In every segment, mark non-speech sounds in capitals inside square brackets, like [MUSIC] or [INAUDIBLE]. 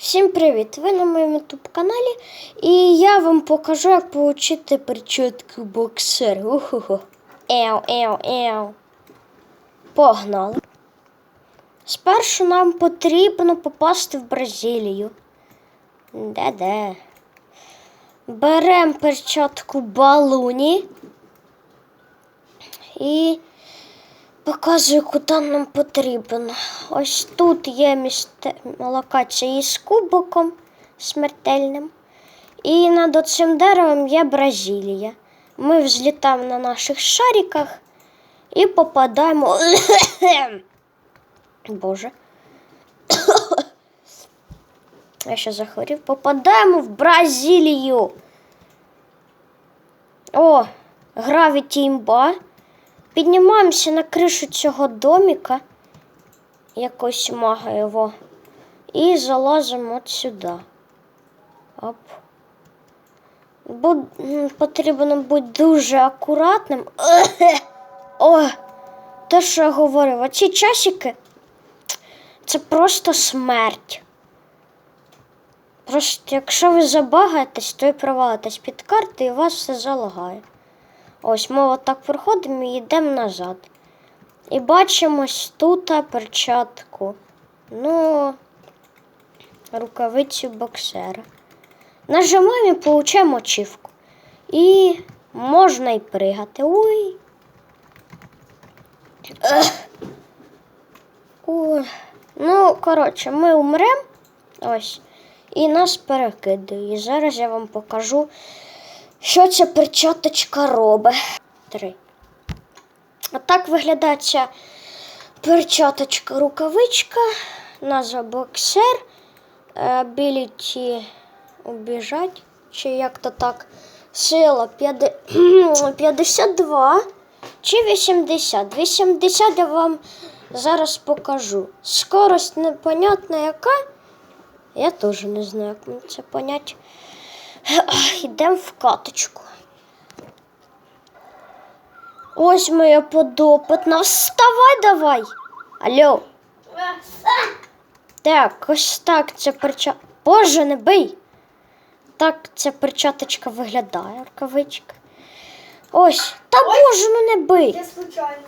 Всім привіт! Ви на моєму YouTube каналі і я вам покажу, як отримати перчатку боксер. Уху. Еу, еу, еу. Погнали. Спершу нам потрібно попасти в Бразилію. Де-де? Беремо перчатку балуні і показую, куди нам потрібно. Ось тут є місце локація із кубоком смертельним. І над цим деревом є Бразилія. Ми взлітаємо на наших шариках і попадаємо. [COUGHS] Боже. [COUGHS] Я ще захворів. Попадаємо в Бразилію. О, гравіті імба. Піднімаємося на кришу цього доміка, якось мага його, і залазимо от сюди. Оп. Бо потрібно бути дуже акуратним. [COUGHS] О, те, що я говорив, оці часики це просто смерть. Просто якщо ви забагаєтесь, то і провалитесь під карти і вас все залагає. Ось ми отак проходимо і йдемо назад. І бачимо тут перчатку. Ну, рукавицю боксера. Нажимаємо і получаємо очівку. І можна і пригати. Ой. Ну, коротше, ми умремо. Ось. І нас перекидає. І зараз я вам покажу. Що ця перчаточка робить? Три. Отак виглядає ця перчаточка рукавичка, назва боксер, ability убіжать, чи як то так, сила 52 [CLEARS THROAT] чи 80. 80 я вам зараз покажу. Скорость непонятна яка. Я теж не знаю, як мені це понять. Йдемо в каточку. Ось моя подопитна. Вставай давай. Алло. Так, ось так ця перча. Боже, не бий. Так ця перчаточка виглядає, рукавичка. Ось. Та боже, ну не бий. Я случайно.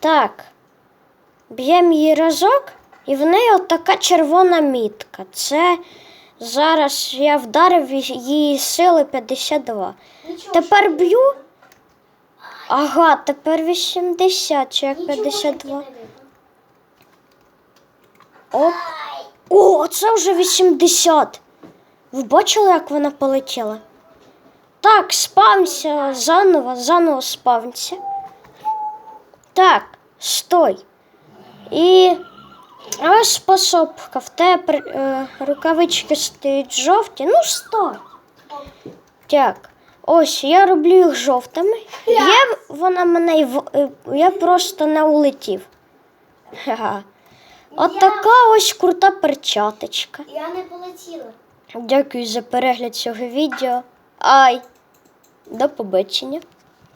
Так. Б'ємо її разок, і в неї от така червона мітка. Це зараз я вдарив її сили 52. Нічого, Тепер б'ю. Ага, тепер 80 чи як 52. таки не видно. Оп. О, це вже 80. Ви бачили, як вона полетіла? Так, спавнься заново, заново спавнься. Так, стой. І ось способка. В тебе е, рукавички стоять жовті. Ну, стой. Так. Ось я роблю їх жовтими. Є вона мене е, я просто не улетів. Ха-ха. От така ось крута перчаточка. Я не полетіла. Дякую за перегляд цього відео. Ай! До побачення.